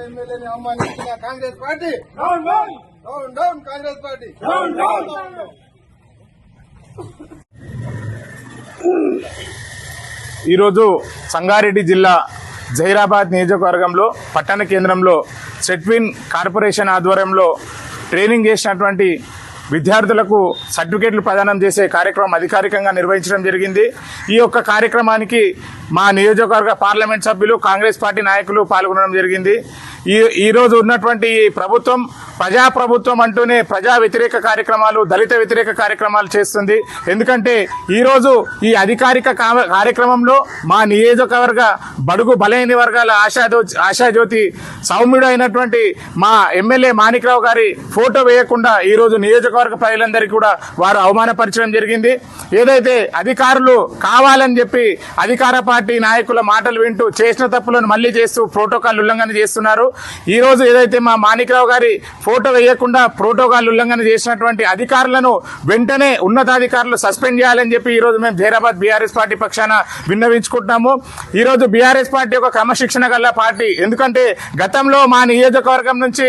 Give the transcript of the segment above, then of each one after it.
ఎమ్మెల్యేని అవమానించిన Congress party down down down down Congress party down down ఈరోజు సంగారెడ్డి జిల్లా జహీరాబాద్ నియోజకవర్గంలో పట్టణ కేంద్రంలో సెట్విన్ కార్పొరేషన్ ఆధ్వర్యంలో ట్రైనింగ్ చేసినటువంటి విద్యార్థులకు సర్టిఫికేట్లు ప్రదానం చేసే కార్యక్రమం అధికారికంగా నిర్వహించడం జరిగింది. ఈ యొక్క కార్యక్రమానికి మా నియోజకవర్గ పార్లమెంట్ సభ్యులు కాంగ్రెస్ పార్టీ నాయకులు పాల్గొనడం జరిగింది. ఈ ఈరోజు ఉన్నటువంటి ఈ ప్రభుత్వం ప్రజా ప్రభుత్వం అంటూనే ప్రజా వ్యతిరేక కార్యక్రమాలు దళిత వ్యతిరేక కార్యక్రమాలు చేస్తుంది. ఎందుకంటే ఈరోజు ఈ అధికారిక కార్యక్రమంలో మా నియోజకవర్గ బడుగు బలైన వర్గాల ఆశాజ్యో ఆశాజ్యోతి సౌమ్యుడు అయినటువంటి మా ఎమ్మెల్యే మాణిక్రావు గారి ఫోటో వేయకుండా ఈరోజు నియోజకవర్గ ప్రజలందరికీ కూడా వారు అవమానపరచడం జరిగింది. ఏదైతే అధికారులు కావాలని చెప్పి అధికార పార్టీ నాయకుల మాటలు వింటూ చేసిన తప్పులను మళ్ళీ చేస్తూ ప్రోటోకాల్ ఉల్లంఘన చేస్తున్నారు. ఈ రోజు ఏదైతే మా మాణిక్రావు గారి ఫోటో వేయకుండా ప్రోటోకాల్ ఉల్లంఘన చేసినటువంటి అధికారులను వెంటనే ఉన్నతాధికారులు సస్పెండ్ చేయాలని చెప్పి ఈ రోజు మేము జైరాబాద్ బీఆర్ఎస్ పార్టీ పక్షాన విన్నవించుకుంటున్నాము. ఈ రోజు బీఆర్ఎస్ పార్టీ ఒక క్రమశిక్షణ గల పార్టీ. ఎందుకంటే గతంలో మా నియోజకవర్గం నుంచి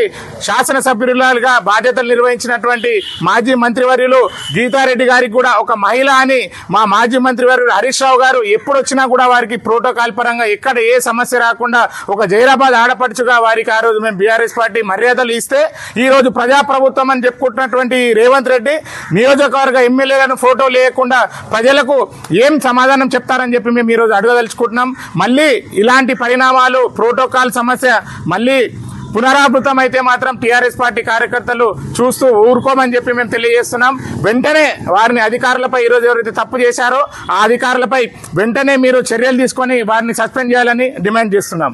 శాసనసభ్యులుగా బాధ్యతలు నిర్వహించినటువంటి మాజీ మంత్రివర్యులు గీతారెడ్డి గారికి కూడా ఒక మహిళ అని మా మాజీ మంత్రివర్యులు హరీష్ రావు గారు ఎప్పుడు వచ్చినా కూడా వారికి ప్రోటోకాల్ పరంగా ఎక్కడ ఏ సమస్య రాకుండా ఒక జైరాబాద్ ఆడపడుచుగా వారికి ఆ రోజు మేము బీఆర్ఎస్ పార్టీ మర్యాదలు ఇస్తే ఈ రోజు ప్రజాప్రభుత్వం అని చెప్పుకుంటున్నటువంటి రేవంత్ రెడ్డి నియోజకవర్గ ఎమ్మెల్యేలను ఫోటో లేకుండా ప్రజలకు ఏం సమాధానం చెప్తారని చెప్పి మేము ఈరోజు అడగదలుచుకుంటున్నాం. మళ్ళీ ఇలాంటి పరిణామాలు ప్రోటోకాల్ సమస్య మళ్ళీ పునరావృతం అయితే మాత్రం టీఆర్ఎస్ పార్టీ కార్యకర్తలు చూస్తూ ఊరుకోమని చెప్పి మేము తెలియజేస్తున్నాం. వెంటనే వారిని అధికారులపై ఈరోజు ఎవరైతే తప్పు చేశారో ఆ అధికారులపై వెంటనే మీరు చర్యలు తీసుకొని వారిని సస్పెండ్ చేయాలని డిమాండ్ చేస్తున్నాం.